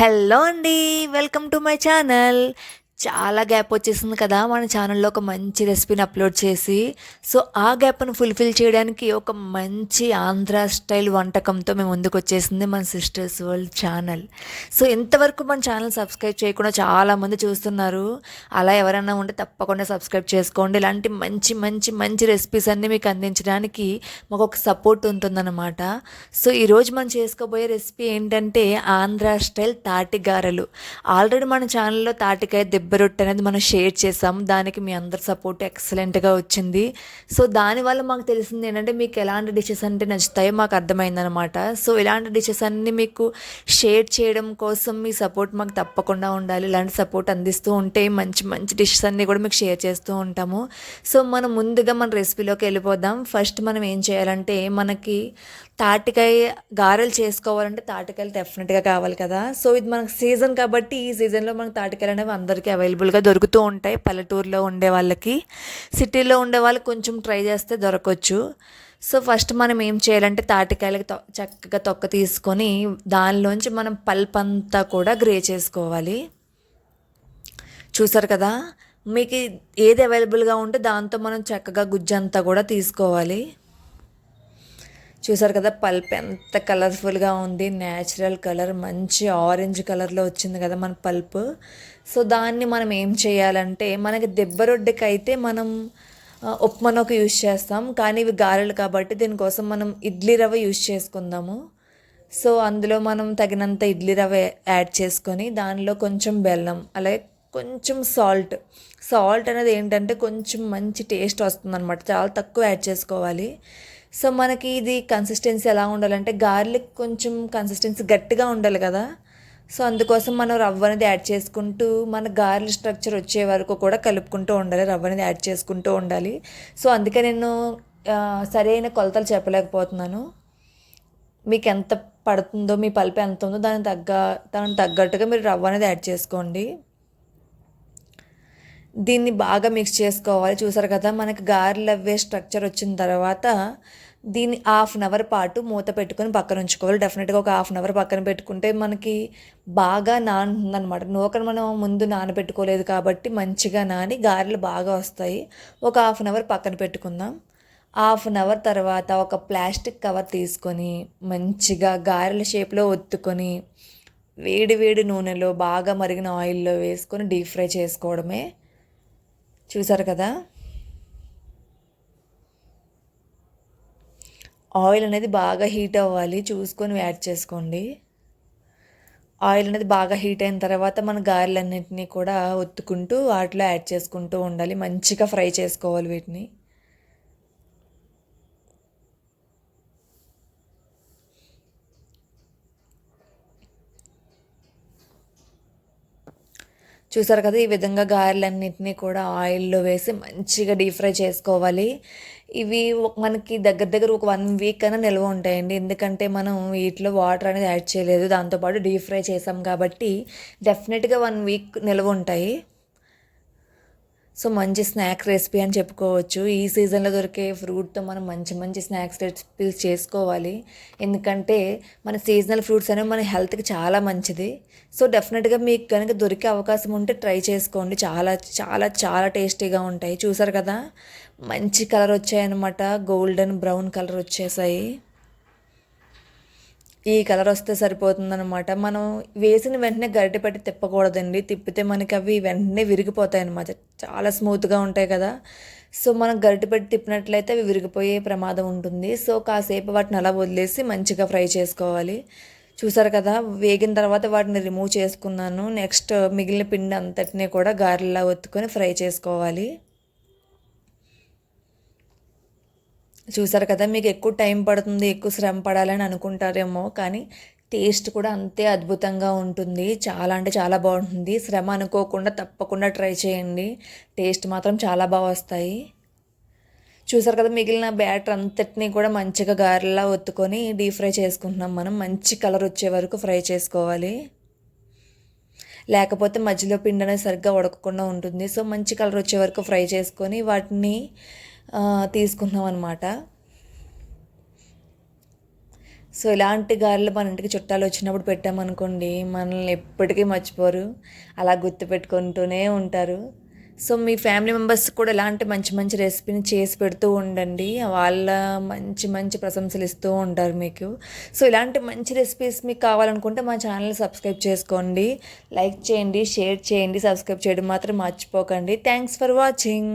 Hello అండి welcome to my channel. చాలా gap వచ్చేసింది కదా మన ఛానల్లో ఒక మంచి రెసిపీని అప్లోడ్ చేసి సో ఆ గ్యాప్ను ఫుల్ఫిల్ చేయడానికి ఒక మంచి ఆంధ్ర స్టైల్ వంటకంతో మేము ముందుకు వచ్చేసింది మన సిస్టర్స్ వరల్డ్ ఛానల్ సో ఇంతవరకు మన ఛానల్ సబ్స్క్రైబ్ చేయకుండా చాలామంది చూస్తున్నారు. అలా ఎవరైనా ఉంటే తప్పకుండా సబ్స్క్రైబ్ చేసుకోండి. ఇలాంటి మంచి మంచి మంచి రెసిపీస్ అన్నీ మీకు అందించడానికి మాకు ఒక సపోర్ట్ ఉంటుందన్నమాట. సో ఈరోజు మనం చేసుకోబోయే రెసిపీ ఏంటంటే ఆంధ్ర స్టైల్ తాటిగారెలు. ఆల్రెడీ మన ఛానల్లో తాటికాయ దెబ్బ రొట్టె అనేది మనం షేర్ చేసాం దానికి మీ అందరి సపోర్ట్ ఎక్సలెంట్గా వచ్చింది. సో దానివల్ల మాకు తెలిసింది ఏంటంటే మీకు ఎలాంటి డిషెస్ అంటే నచ్చుతాయో మాకు అర్థమైందనమాట సో ఇలాంటి డిషెస్ అన్నీ మీకు షేర్ చేయడం కోసం మీ సపోర్ట్ మాకు తప్పకుండా ఉండాలి. ఇలాంటి సపోర్ట్ అందిస్తూ ఉంటే మంచి మంచి డిషెస్ అన్నీ కూడా మీకు షేర్ చేస్తూ ఉంటాము. సో మనం ముందుగా మన రెసిపీలోకి వెళ్ళిపోదాం. ఫస్ట్ మనం ఏం చేయాలంటే మనకి తాటికాయ గారెలు చేసుకోవాలంటే తాటికాయలు డెఫినెట్గా కావాలి కదా. సో ఇది మనకు సీజన్ కాబట్టి ఈ సీజన్లో మనకు తాటికాయలు అనేవి అందరికీ అవైలబుల్గా దొరుకుతూ ఉంటాయి. పల్లెటూరులో ఉండే వాళ్ళకి. సిటీలో ఉండే వాళ్ళకి కొంచెం ట్రై చేస్తే దొరకవచ్చు సో ఫస్ట్ మనం ఏం చేయాలంటే తాటికాయలకి తొ చక్కగా తొక్క తీసుకొని దానిలోంచి మనం పల్ప్ అంతా కూడా గ్రే చేసుకోవాలి. చూసారు కదా? మీకు ఏది అవైలబుల్గా ఉంటే దాంతో మనం చక్కగా గుజ్జంతా కూడా తీసుకోవాలి. చూసారు కదా పల్ప్ ఎంత కలర్ఫుల్గా ఉంది న్యాచురల్ కలర్ మంచి ఆరెంజ్ కలర్లో వచ్చింది కదా మన పల్ప్. సో దాన్ని మనం ఏం చేయాలంటే మనకి దెబ్బ అయితే మనం ఉప్మానొక యూజ్ చేస్తాం. కానీ ఇవి గారెలు కాబట్టి దీనికోసం మనం ఇడ్లీ రవ్వ యూజ్ చేసుకుందాము. సో అందులో మనం తగినంత ఇడ్లీ రవ్వ యాడ్ చేసుకొని దానిలో కొంచెం బెల్లం అలాగే కొంచెం సాల్ట్. సాల్ట్ అనేది ఏంటంటే కొంచెం మంచి టేస్ట్ వస్తుందన్నమాట. చాలా తక్కువ యాడ్ చేసుకోవాలి. సో మనకి ఇది కన్సిస్టెన్సీ ఎలా ఉండాలంటే గార్లిక్ కొంచెం కన్సిస్టెన్సీ గట్టిగా ఉండాలి కదా. సో అందుకోసం మనం రవ్వ అనేది యాడ్ చేసుకుంటూ మన గార్లిక్ స్ట్రక్చర్ వచ్చే వరకు కూడా కలుపుకుంటూ ఉండాలి రవ్వ అనేది యాడ్ చేసుకుంటూ ఉండాలి. సో అందుకే నేను సరైన కొలతలు చెప్పలేకపోతున్నాను. మీకు ఎంత పడుతుందో మీ పల్పు ఎంత ఉందో దానికి తగ్గ దానికి తగ్గట్టుగా మీరు రవ్వ అనేది యాడ్ చేసుకోండి. దీన్ని బాగా మిక్స్ చేసుకోవాలి. చూసారు కదా మనకి గారెలు అవ్వే స్ట్రక్చర్ వచ్చిన తర్వాత దీన్ని హాఫ్ అన్ అవర్ పాటు మూత పెట్టుకొని పక్కన ఉంచుకోవాలి. డెఫినెట్గా ఒక హాఫ్ అన్ అవర్ పక్కన పెట్టుకుంటే మనకి బాగా నానుతుందనమాట నూకను మనం ముందు నానబెట్టుకోలేదు కాబట్టి మంచిగా నాని గారెలు బాగా వస్తాయి. ఒక హాఫ్ అన్ అవర్ పక్కన పెట్టుకుందాం. హాఫ్ అన్ అవర్ తర్వాత ఒక ప్లాస్టిక్ కవర్ తీసుకొని మంచిగా గారెల షేప్లో ఒత్తుకొని వేడి వేడి నూనెలో బాగా మరిగిన ఆయిల్లో వేసుకొని డీప్ ఫ్రై చేసుకోవడమే. చూసారు కదా? ఆయిల్ అనేది బాగా హీట్ అవ్వాలి. చూసుకొని యాడ్ చేసుకోండి. ఆయిల్ అనేది బాగా హీట్ అయిన తర్వాత మన గారెలన్నింటినీ కూడా ఒత్తుకుంటూ వాటిలో యాడ్ చేసుకుంటూ ఉండాలి. మంచిగా ఫ్రై చేసుకోవాలి వీటిని. చూసారు కదా ఈ విధంగా గారెలన్నింటినీ కూడా ఆయిల్లో వేసి మంచిగా డీప్ ఫ్రై చేసుకోవాలి. ఇవి మనకి దగ్గర దగ్గర ఒక వన్ వీక్ అయినా నిల్వ ఉంటాయండి. ఎందుకంటే మనం వీటిలో వాటర్ అనేది యాడ్ చేయలేదు. దాంతోపాటు డీప్ ఫ్రై చేసాం కాబట్టి డెఫినెట్గా వన్ వీక్ నిల్వ ఉంటాయి. సో మంచి స్నాక్ రెసిపీ అని చెప్పుకోవచ్చు. ఈ సీజన్లో దొరికే ఫ్రూట్తో మనం మంచి మంచి స్నాక్స్ రెసిపీస్ చేసుకోవాలి. ఎందుకంటే మన సీజనల్ ఫ్రూట్స్ అనేవి మన హెల్త్కి చాలా మంచిది. సో డెఫినెట్గా మీకు కనుక దొరికే అవకాశం ఉంటే ట్రై చేసుకోండి. చాలా చాలా చాలా టేస్టీగా ఉంటాయి. చూసారు కదా? మంచి కలర్ వచ్చాయన్నమాట. గోల్డెన్ బ్రౌన్ కలర్ వచ్చేసాయి. ఈ కలర్ వస్తే సరిపోతుందనమాట మనం వేసిన వెంటనే గరిటె పెట్టి తిప్పకూడదండి. తిప్పితే మనకి అవి వెంటనే విరిగిపోతాయి అనమాట చాలా స్మూత్గా ఉంటాయి కదా. సో మనం గరిటె పెట్టి తిప్పినట్లయితే అవి విరిగిపోయే ప్రమాదం ఉంటుంది. సో కాసేపు వాటిని అలా వదిలేసి మంచిగా ఫ్రై చేసుకోవాలి. చూసారు కదా వేగిన తర్వాత వాటిని రిమూవ్ చేసుకున్నాను. నెక్స్ట్ మిగిలిన పిండి అంతటినీ కూడా గారెలా ఒత్తుకొని ఫ్రై చేసుకోవాలి. చూసారు కదా మీకు ఎక్కువ టైం పడుతుంది ఎక్కువ శ్రమ పడాలని అనుకుంటారేమో కానీ టేస్ట్ కూడా అంతే అద్భుతంగా ఉంటుంది. చాలా అంటే చాలా బాగుంటుంది. శ్రమ అనుకోకుండా తప్పకుండా ట్రై చేయండి. టేస్ట్ మాత్రం చాలా బాగా వస్తాయి. చూసారు కదా మిగిలిన బ్యాటర్ అంతటినీ కూడా మంచిగా గారెలా ఒత్తుకొని డీప్ ఫ్రై చేసుకుంటున్నాం మనం. మంచి కలర్ వచ్చే వరకు ఫ్రై చేసుకోవాలి. లేకపోతే మధ్యలో పిండి అనేది సరిగ్గా ఉడకకుండా ఉంటుంది. సో మంచి కలర్ వచ్చే వరకు ఫ్రై చేసుకొని వాటిని తీసుకున్నాం అనమాట సో ఇలాంటి గారెలు మన ఇంటికి చుట్టాలు వచ్చినప్పుడు పెట్టామనుకోండి మనల్ని ఎప్పటికీ మర్చిపోరు. అలా గుర్తుపెట్టుకుంటూనే ఉంటారు. సో మీ ఫ్యామిలీ మెంబర్స్ కూడా ఇలాంటి మంచి మంచి రెసిపీని చేసి పెడుతూ ఉండండి. వాళ్ళ మంచి మంచి ప్రశంసలు ఇస్తూ ఉంటారు మీకు. సో ఇలాంటి మంచి రెసిపీస్ మీకు కావాలనుకుంటే మా ఛానల్ సబ్స్క్రైబ్ చేసుకోండి. లైక్ చేయండి షేర్ చేయండి సబ్స్క్రైబ్ చేయడం మాత్రం మర్చిపోకండి. Thanks for watching.